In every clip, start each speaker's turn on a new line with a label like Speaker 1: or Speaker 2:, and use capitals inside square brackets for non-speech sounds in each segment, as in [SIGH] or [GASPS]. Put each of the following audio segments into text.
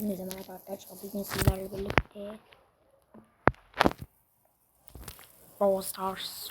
Speaker 1: Hepinize merhaba arkadaşlar. Bugün sizlerle birlikte Brawl Stars.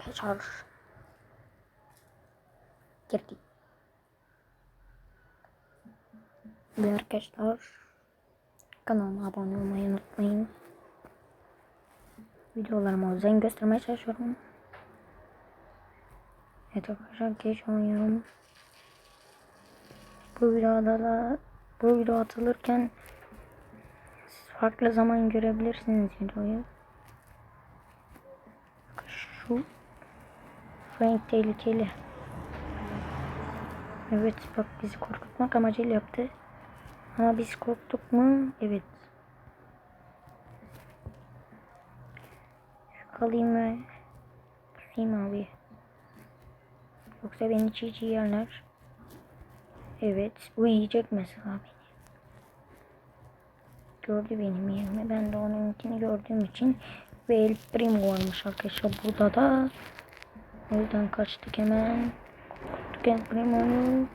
Speaker 1: Arkadaşlar. Girdik. Ve arkadaşlar kanalıma abone olmayı unutmayın. Videolarıma özen göstermeye çalışıyorum. Evet arkadaşlar geç oynuyorum. Bu videoda da bu video atılırken siz farklı zaman görebilirsiniz videoyu. Şu Frank tehlikeli. Evet bak bizi korkutmak amacıyla yaptı. Ama biz korktuk mu? Evet. Şu kalayım ve abi. Yoksa beni çiğ çiğ yerler. Evet. Bu yiyecek mesela beni. Gördü benim yerimi. Ben de onunkini gördüğüm için ve El Primo varmış arkadaşlar burada da. O yüzden kaçtık hemen. Korkuttuk El Primo'yu.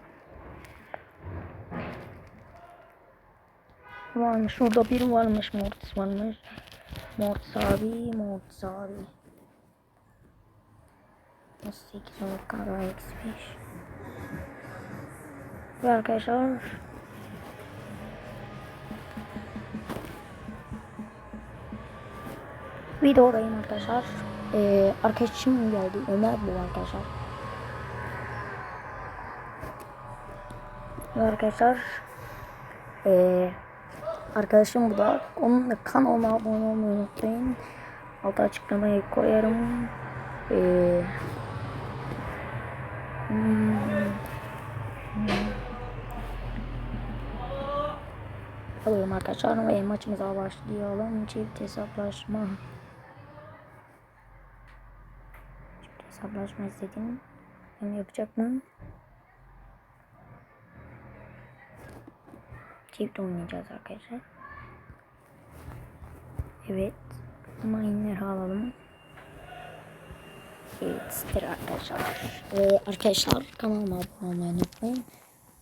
Speaker 1: Varmış. Şurada biri varmış. Mortis varmış. Mortis abi. Mortis abi. 8 10 kara eksi 5. Ve arkadaşlar videodayım arkadaşlar. Ee, arkadaşım geldi. Ömer bu arkadaşlar. Arkadaşlar ee, arkadaşım bu da. Onun da kanalıma abone olmayı unutmayın. Alta açıklamayı koyarım. Ee, hmm, alıyorum arkadaşlar ve maçımıza başlayalım. Çift hesaplaşma. Çift hesaplaşma istedim. Ben yapacak mı? Çift oynayacağız arkadaşlar. Evet. Mine'leri alalım. Evet, arkadaşlar. Ee, arkadaşlar kanalıma abone olmayı unutmayın.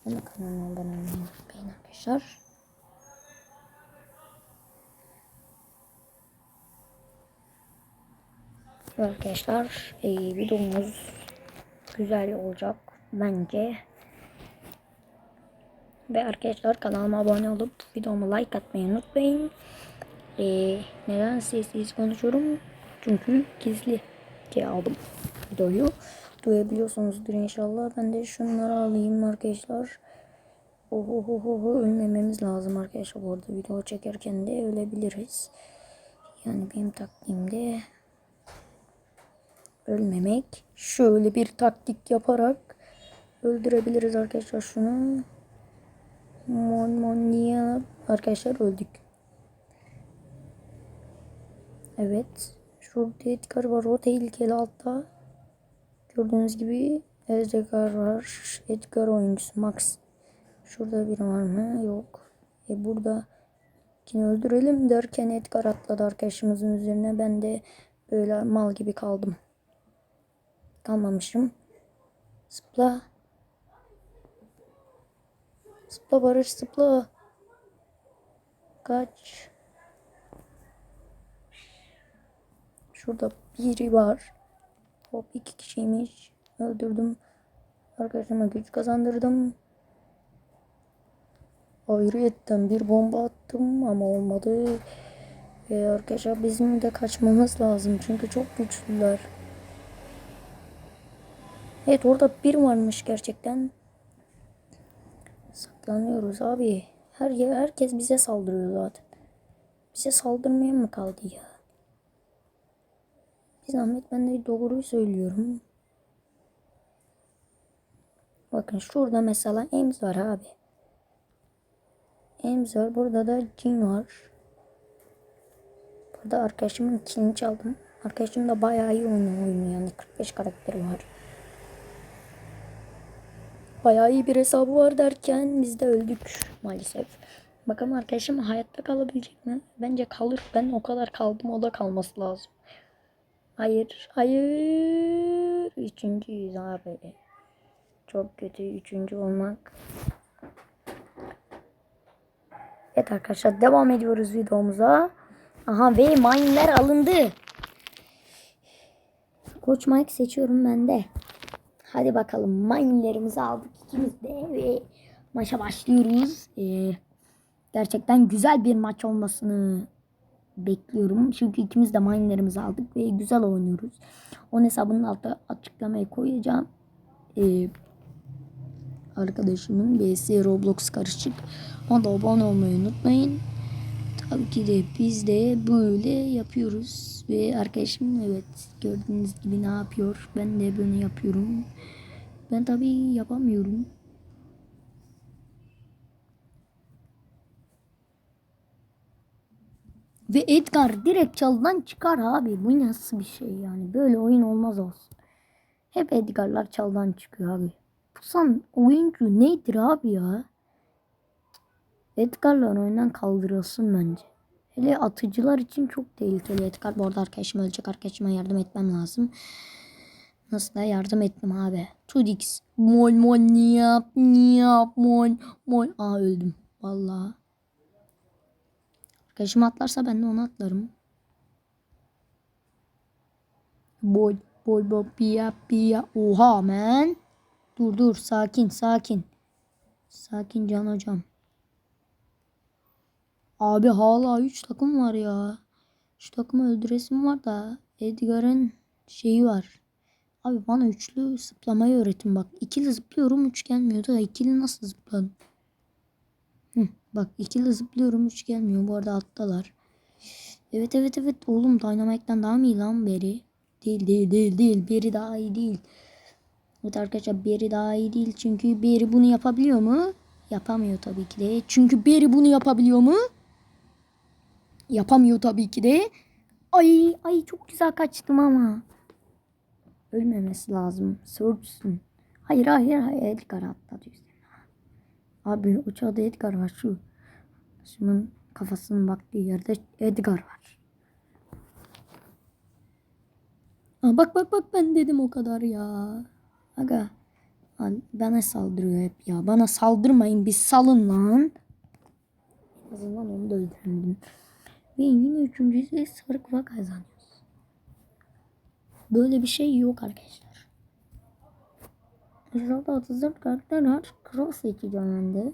Speaker 1: Benim kanalıma abone olmayı unutmayın arkadaşlar. Arkadaşlar e, videomuz güzel olacak bence. Ve arkadaşlar kanalıma abone olup videoma like atmayı unutmayın. E, neden sessiz konuşuyorum? Çünkü gizli diye aldım videoyu. Duyabiliyorsunuzdur inşallah. Ben de şunları alayım arkadaşlar. Ohohoho ölmememiz lazım arkadaşlar. Bu arada video çekerken de ölebiliriz. Yani benim taktiğimde ölmemek. Şöyle bir taktik yaparak öldürebiliriz arkadaşlar şunu. Mon Monia arkadaşlar öldük. Evet. Şurada Edgar var. O tehlikeli altta. Gördüğünüz gibi Edgar var. Edgar oyuncusu Max. Şurada biri var mı? Yok. E burada yine öldürelim derken Edgar atladı arkadaşımızın üzerine. Ben de böyle mal gibi kaldım. Kalmamışım. Zıpla. Zıpla Barış zıpla. Kaç. Şurada biri var. Hop iki kişiymiş. Öldürdüm. Arkadaşıma güç kazandırdım. Ayrıyetten bir bomba attım ama olmadı. Ve arkadaşlar bizim de kaçmamız lazım. Çünkü çok güçlüler. Evet orada bir varmış gerçekten. Saklanıyoruz abi. Her yer herkes bize saldırıyor zaten. Bize saldırmaya mı kaldı ya? Bir zahmet ben de doğruyu söylüyorum. Bakın şurada mesela Ems var abi. Ems var. Burada da Jin var. Burada arkadaşımın kilini çaldım. Arkadaşım da bayağı iyi oynuyor yani 45 karakteri var. Bayağı iyi bir hesabı var derken biz de öldük maalesef. Bakalım arkadaşım hayatta kalabilecek mi? Bence kalır. Ben o kadar kaldım o da kalması lazım. Hayır, hayır. Üçüncüyüz abi. Çok kötü üçüncü olmak. Evet arkadaşlar devam ediyoruz videomuza. Aha ve mine'ler alındı. Koç Mike seçiyorum ben de. Hadi bakalım mine'lerimizi aldık ikimiz de ve maça başlıyoruz. Ee, gerçekten güzel bir maç olmasını bekliyorum. Çünkü ikimiz de mine'lerimizi aldık ve güzel oynuyoruz. Onun hesabının altına açıklamaya koyacağım. Ee, arkadaşımın BS Roblox karışık. Ona da abone olmayı unutmayın. Tabii ki de biz de böyle yapıyoruz. Ve arkadaşım evet gördüğünüz gibi ne yapıyor. Ben de böyle yapıyorum. Ben tabii yapamıyorum. Ve Edgar direkt çalıdan çıkar abi. Bu nasıl bir şey yani. Böyle oyun olmaz olsun. Hep Edgar'lar çaldan çıkıyor abi. Pusan oyuncu nedir abi ya? Edgar'lar oyundan kaldırılsın bence. Hele atıcılar için çok tehlikeli Edgar. Bu arada arkadaşım ölecek. Arkadaşıma yardım etmem lazım. Nasıl da yardım ettim abi. Tudix. Mol mol niyap niyap mol mol. Aa öldüm. Vallahi. Arkadaşım atlarsa ben de onu atlarım. Boy boy boy piya piya. Oha man. Dur dur sakin sakin. Sakin can hocam. Abi hala 3 takım var ya. Şu takımı öldüresim var da Edgar'ın şeyi var. Abi bana üçlü zıplamayı öğretin bak. İkili zıplıyorum üç gelmiyor da ikili nasıl zıpladım? Hı, bak ikili zıplıyorum üç gelmiyor. Bu arada attalar. Evet evet evet oğlum Dynamite'den daha mı iyi lan Beri? Değil değil değil değil. Beri daha iyi değil. Evet arkadaşlar Beri daha iyi değil. Çünkü Beri bunu yapabiliyor mu? Yapamıyor tabii ki de. Çünkü Beri bunu yapabiliyor mu? Yapamıyor tabii ki de. Ay ay çok güzel kaçtım ama. Ölmemesi lazım. Surgeon. Hayır hayır hayır Edgar atladı üstüne. Abi uçakta Edgar var şu. Şunun kafasının baktığı yerde Edgar var. Aa, bak bak bak ben dedim o kadar ya. Aga. Bana saldırıyor hep ya. Bana saldırmayın bir salın lan. En azından onu da öldürelim. Ve yine üçüncüyü sarı kuva kazanıyoruz. Böyle bir şey yok arkadaşlar. Hesapta 34 karakter var. Cross seçeceğim ben de.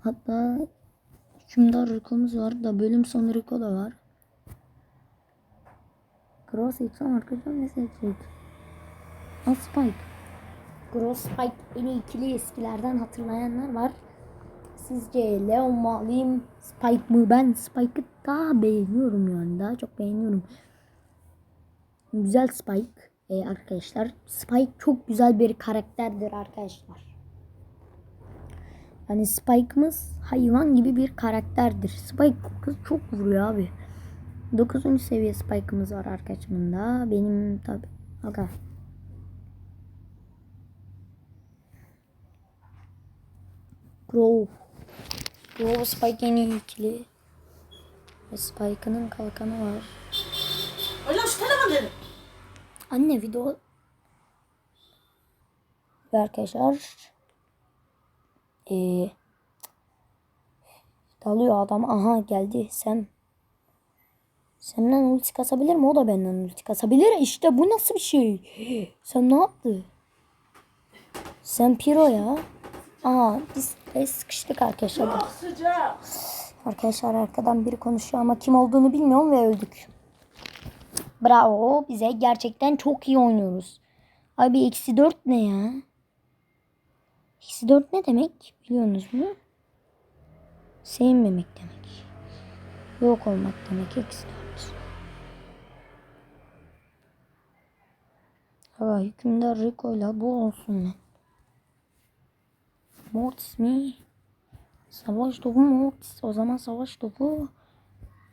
Speaker 1: Hatta hükümdar Rico'muz var da bölüm sonu Rico da var. Cross seçsem arkadaşlar ne seçecek? Al Spike. Cross Spike en ikili eskilerden hatırlayanlar var. Sizce Leon mu alayım Spike mı? Ben Spike'ı daha beğeniyorum yani. Daha çok beğeniyorum. Güzel Spike e, arkadaşlar. Spike çok güzel bir karakterdir arkadaşlar. Yani Spike'ımız hayvan gibi bir karakterdir. Spike kız çok vuruyor abi. 9. seviye Spike'ımız var arkadaşımın da. Benim tabi. Aga. Grove. Grove Spike en iyi ikili. Spike'ının kalkanı var.
Speaker 2: Hocam şu telefon dedi.
Speaker 1: Anne video ve arkadaşlar ee, dalıyor adam aha geldi Sam Sam'den ulti kasabilir mi? O da benden ulti kasabilir. İşte bu nasıl bir şey? Sam ne yaptı? Sam Piro ya. Aa biz de sıkıştık arkadaşlar.
Speaker 2: Çok sıcak.
Speaker 1: Arkadaşlar arkadan biri konuşuyor ama kim olduğunu bilmiyorum ve öldük. Bravo. Bize gerçekten çok iyi oynuyoruz. Abi eksi dört ne ya? Eksi dört ne demek? Biliyorsunuz mu? Sevmemek demek. Yok olmak demek eksi dört. Ama hükümdar Rico'yla bu olsun lan. Mortis mi? Savaş topu Mortis. O zaman savaş topu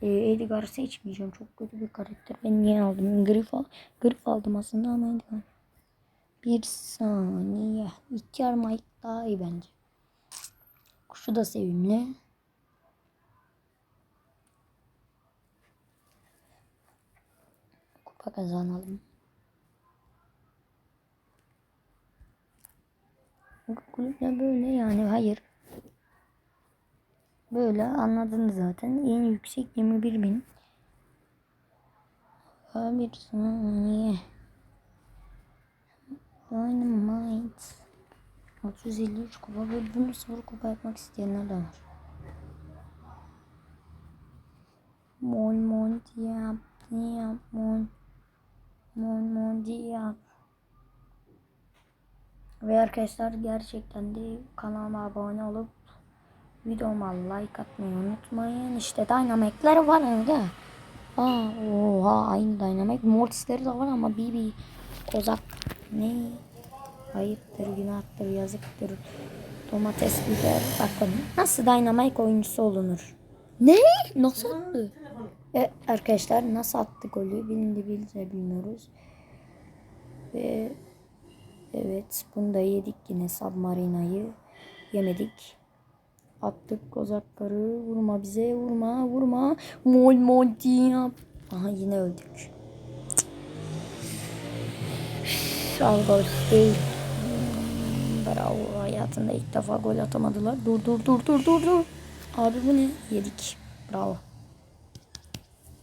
Speaker 1: e, Edgar'ı seçmeyeceğim. Çok kötü bir karakter. Ben niye aldım? Grif, al Grif aldım aslında ama Edgar. Bir saniye. İhtiyar Mike daha iyi bence. Kuşu da sevimli. Kupa kazanalım. Bu kulüpler böyle yani hayır. Böyle anladınız zaten. En yüksek 21 bin. Bir saniye. Dynamite. 653 kupa ve bunu sıfır kupa yapmak isteyenler de var. Mon mon diyap diyap mon mon mon diyap. Ve arkadaşlar gerçekten de kanalıma abone olup videoma like atmayı unutmayın. İşte Dynamic'ler var aga. Aa, oha aynı Dynamic. Mortis'leri de var ama BB Kozak ne? Ayıptır, günahtır, yazıktır. Domates, biber. Bakın nasıl Dynamic oyuncusu olunur. Ne? Nasıl attı? E, arkadaşlar nasıl attı golü? Bilse bilmiyoruz. Ve evet bunu da yedik yine Submarina'yı. Yemedik. Attık kozakları. Vurma bize vurma vurma. Mol mol diyap. Aha yine öldük. Al gol değil. Bravo. Hayatında ilk defa gol atamadılar. Dur dur dur dur dur dur. Abi bu ne? Yedik. Bravo.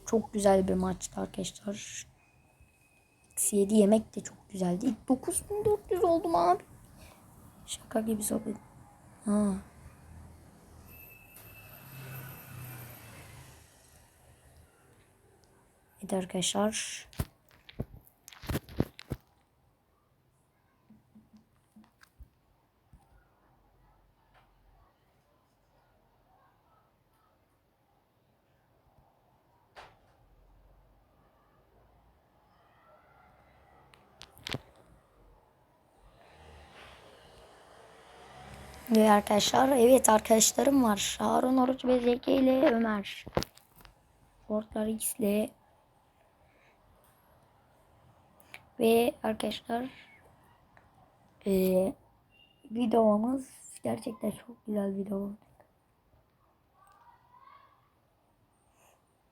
Speaker 1: Çok güzel bir maçtı arkadaşlar. Eksi 7 yemek de çok güzeldi. İlk 9400 oldum abi. Şaka gibi sohbet. Ha. Evet arkadaşlar. Ve arkadaşlar evet arkadaşlarım var. Harun Oruç ve Zeki ile Ömer. Fortlar X'le ve arkadaşlar eee videomuz gerçekten çok güzel video oldu.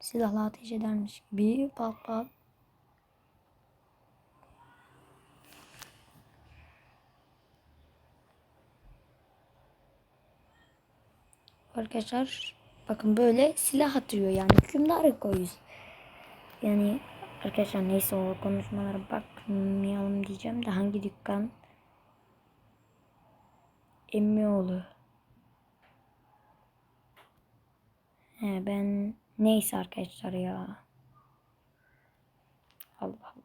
Speaker 1: Silahla ateş edermiş gibi pat pat Arkadaşlar bakın böyle silah atıyor yani hükümdarı koyuyoruz. Yani arkadaşlar neyse o konuşmalara bakmayalım diyeceğim de hangi dükkan? Emmioğlu. He ben neyse arkadaşlar ya. Allah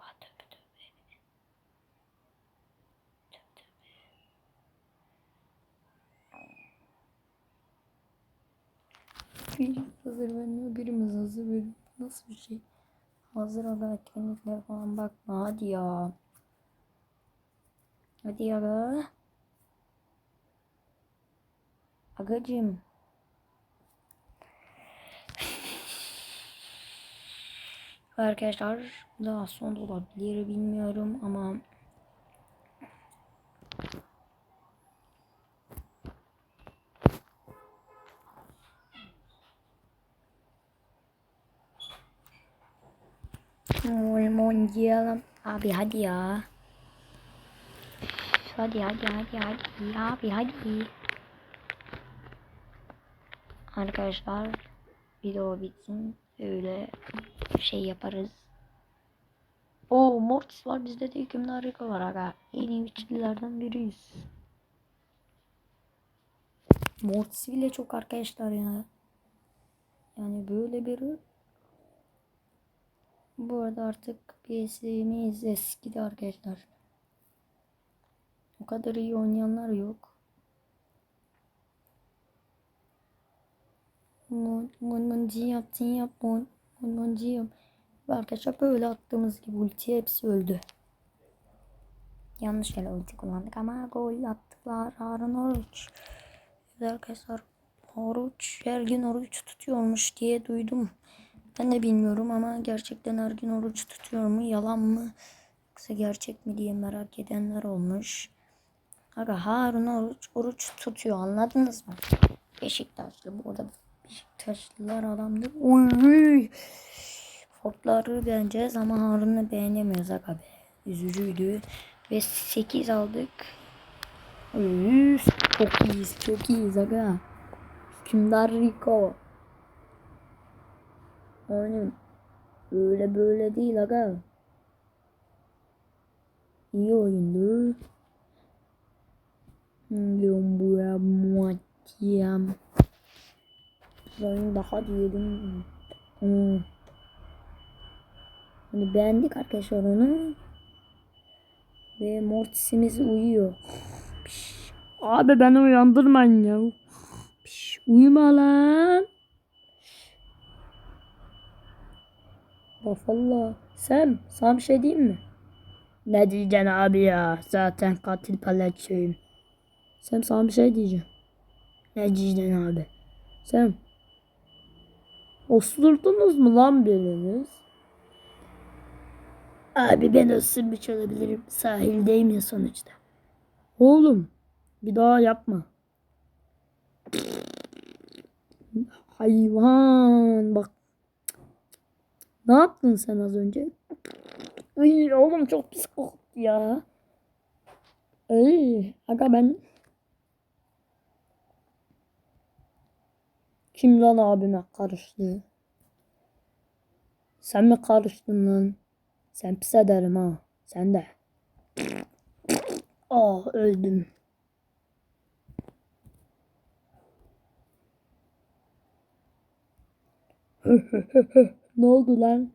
Speaker 1: Birimiz hazır vermiyor, birimiz hazır veriyor. Nasıl bir şey? Hazır aga etkinlikler falan bakma hadi ya. Hadi ya aga. Agacım. Arkadaşlar daha son olabilir bilmiyorum ama Mol diyelim. Abi hadi ya. Hadi hadi hadi hadi. Abi hadi. Arkadaşlar video bitsin. Öyle şey yaparız. O Mortis var bizde de hükümlü harika var aga. En iyi üçlülerden biriyiz. Mortis bile çok arkadaşlar ya. Yani böyle biri bu arada artık PS'miz eskidi arkadaşlar. O kadar iyi oynayanlar yok. Mon mon mon yap yap mon mon mon yap. Arkadaşlar böyle attığımız gibi ulti hepsi öldü. Yanlış yere ulti kullandık ama gol attılar Harun Oruç. Evet arkadaşlar Oruç, her gün oruç tutuyormuş diye duydum. Ben de bilmiyorum ama gerçekten her gün oruç tutuyor mu? Yalan mı? Yoksa gerçek mi diye merak edenler olmuş. Aga Harun oruç, oruç tutuyor anladınız mı? Beşiktaşlı bu arada Beşiktaşlılar adamdır. Uy. Fotları beğeneceğiz ama Harun'u beğenemiyoruz aga be. Üzücüydü. Ve 8 aldık. Üf, çok iyiyiz, çok iyiyiz aga. Hükümdar Rico. Oğlum, öyle böyle değil aga. İyi oyundu. Diyorum bu ya muattiyem. Ben daha diyelim. Hmm. Hani beğendik arkadaşlar onu. Ve Mortis'imiz uyuyor. Abi beni uyandırmayın ya. Uyuma lan. Bak valla. Sen sana bir şey diyeyim mi? Ne diyeceksin abi ya? Zaten katil paletçiyim. Sen sana bir şey diyeceğim. Ne diyeceksin abi? Sen osurdunuz mu lan biriniz? Abi ben ısırmış olabilirim. Sahildeyim ya sonuçta. Oğlum bir daha yapma. Hayvan bak. Ne yaptın sen az önce? Ay, oğlum çok pis koktu ya. Ay, aga ben Kim lan abime karıştı? Sen mi karıştın lan? Sen pis ederim ha. Sen de. Ah öldüm. [LAUGHS] ne oldu lan?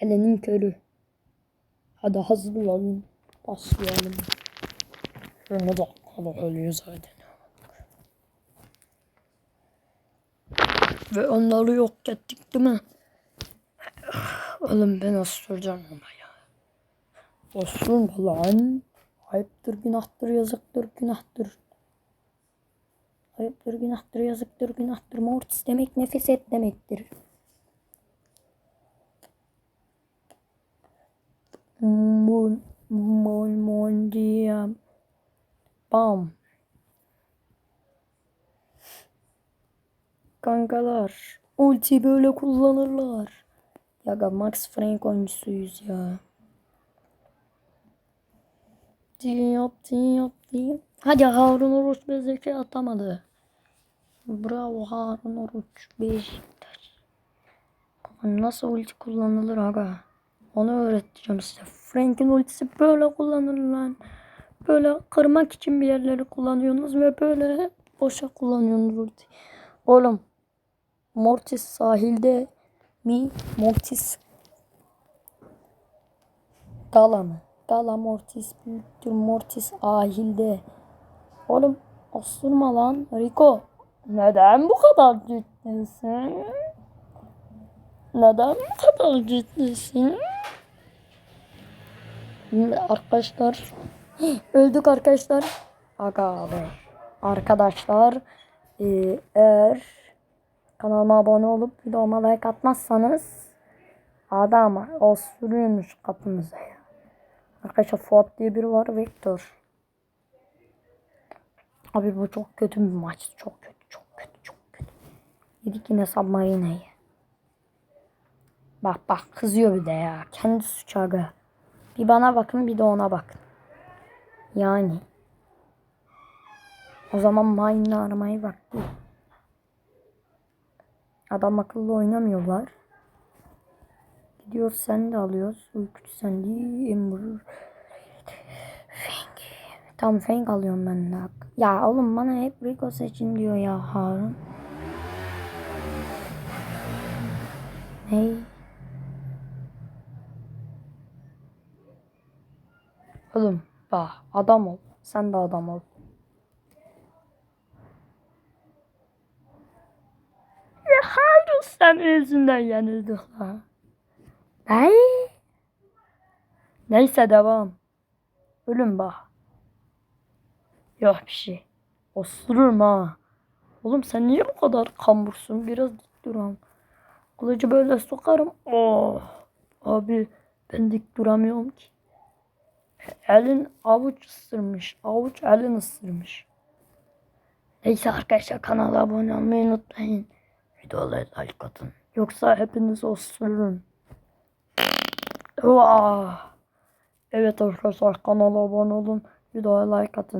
Speaker 1: Elenin körü. Hadi hazırlanın. Başlayalım. Şöyle dakikada ölüyor zaten. Ve onları yok ettik değil mi? Oğlum ben osuracağım ama ya. Osurma lan. Ayıptır, günahtır, yazıktır, günahtır. Ayıptır, günahtır, yazıktır, günahtır. Mortis demek nefes et demektir. Mon, mon, mon diyem. Bam. Kankalar. Ulti böyle kullanırlar. Ya Max Frank oyuncusuyuz ya. Diyop diyop diyop. Hadi Harun Oruç bezeki atamadı. Bravo Harun Oruç. Beşiktaş. Nasıl ulti kullanılır aga? Onu öğreteceğim size. Frank'in ultisi böyle kullanılır lan. Böyle kırmak için bir yerleri kullanıyorsunuz ve böyle boşa kullanıyorsunuz ulti. Oğlum Mortis sahilde mi? Mortis Gala mı? Gala Mortis büyüktür. Mortis ahilde. Oğlum osurma lan. Rico. Neden bu kadar ciddisin? Neden bu kadar ciddisin? Arkadaşlar. [GASPS] Öldük arkadaşlar. Aga abi. Arkadaşlar. e, eğer kanalıma abone olup videoma like atmazsanız adam osuruyormuş kapınıza ya. Arkadaşlar Fuat diye biri var. Victor. Abi bu çok kötü bir maç. Çok kötü. Çok kötü. Çok kötü. Yedik yine Submarine'yi. Bak bak kızıyor bir de ya. Kendi suçu. Bir bana bakın bir de ona bakın. Yani. O zaman mine'ı aramayı vakti. Adam akıllı oynamıyorlar. Gidiyoruz sen de alıyoruz. Uykucu sen de Ember. Tam Feng alıyorum ben de. Ya oğlum bana hep Rico seçin diyor ya Harun. Ney? Oğlum bak adam ol. Sen de adam ol. Ya Harun sen yüzünden yenildik la. Ne? Neyse devam. Ölüm bak. Yok bir şey. Osururum ha. Oğlum sen niye bu kadar kambursun? Biraz dik duram. Kılıcı böyle sokarım. Oh. Abi ben dik duramıyorum ki. Elin avuç ısırmış. Avuç elin ısırmış. Neyse arkadaşlar kanala abone olmayı unutmayın. Videoları like atın. Yoksa hepiniz osururum. Evet arkadaşlar kanala abone olun. Videoya like atın.